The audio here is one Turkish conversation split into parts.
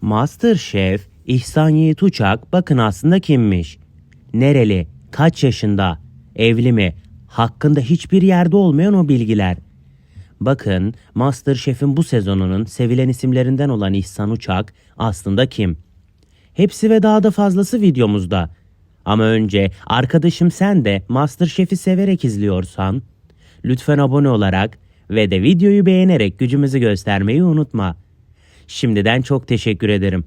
Masterchef İhsan Yiğit Uçak bakın aslında kimmiş? Nereli? Kaç yaşında? Evli mi? Hakkında hiçbir yerde olmayan o bilgiler. Bakın Masterchef'in bu sezonunun sevilen isimlerinden olan İhsan Uçak aslında kim? Hepsi ve daha da fazlası videomuzda. Ama önce arkadaşım sen de Masterchef'i severek izliyorsan lütfen abone olarak ve de videoyu beğenerek gücümüzü göstermeyi unutma. Şimdiden çok teşekkür ederim.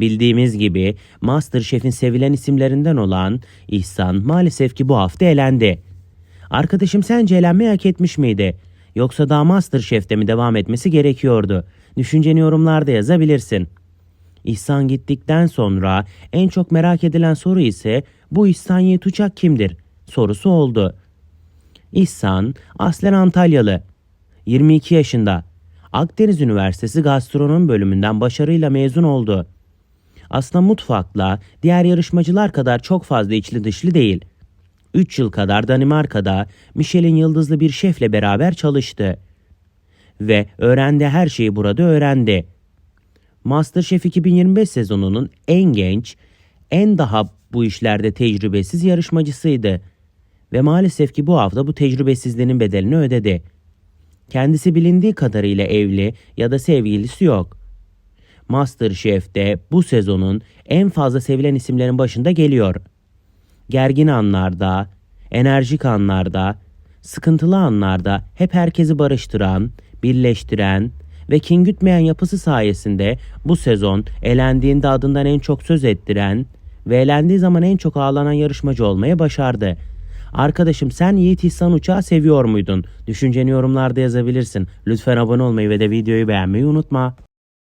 Bildiğimiz gibi Masterchef'in sevilen isimlerinden olan İhsan maalesef ki bu hafta elendi. Arkadaşım sence elenmeyi hak etmiş miydi? Yoksa daha Masterchef'te mi devam etmesi gerekiyordu? Düşünceni yorumlarda yazabilirsin. İhsan gittikten sonra en çok merak edilen soru ise bu İhsan Yiğit Uçak kimdir? sorusu oldu. İhsan aslen Antalyalı. 22 yaşında. Akdeniz Üniversitesi Gastronomi bölümünden başarıyla mezun oldu. Aslında mutfakla diğer yarışmacılar kadar çok fazla içli dışlı değil. 3 yıl kadar Danimarka'da Michelin yıldızlı bir şefle beraber çalıştı. Ve öğrendi her şeyi burada öğrendi. MasterChef 2025 sezonunun en genç, en daha bu işlerde tecrübesiz yarışmacısıydı. Ve maalesef ki bu hafta bu tecrübesizliğinin bedelini ödedi. Kendisi bilindiği kadarıyla evli ya da sevgilisi yok. MasterChef'te bu sezonun en fazla sevilen isimlerin başında geliyor. Gergin anlarda, enerjik anlarda, sıkıntılı anlarda hep herkesi barıştıran, birleştiren ve kin gütmeyen yapısı sayesinde bu sezon elendiğinde adından en çok söz ettiren ve elendiği zaman en çok ağlanan yarışmacı olmayı başardı. Arkadaşım sen Yiğit İhsan Uçak'ı seviyor muydun? Düşünceni yorumlarda yazabilirsin. Lütfen abone olmayı ve de videoyu beğenmeyi unutma.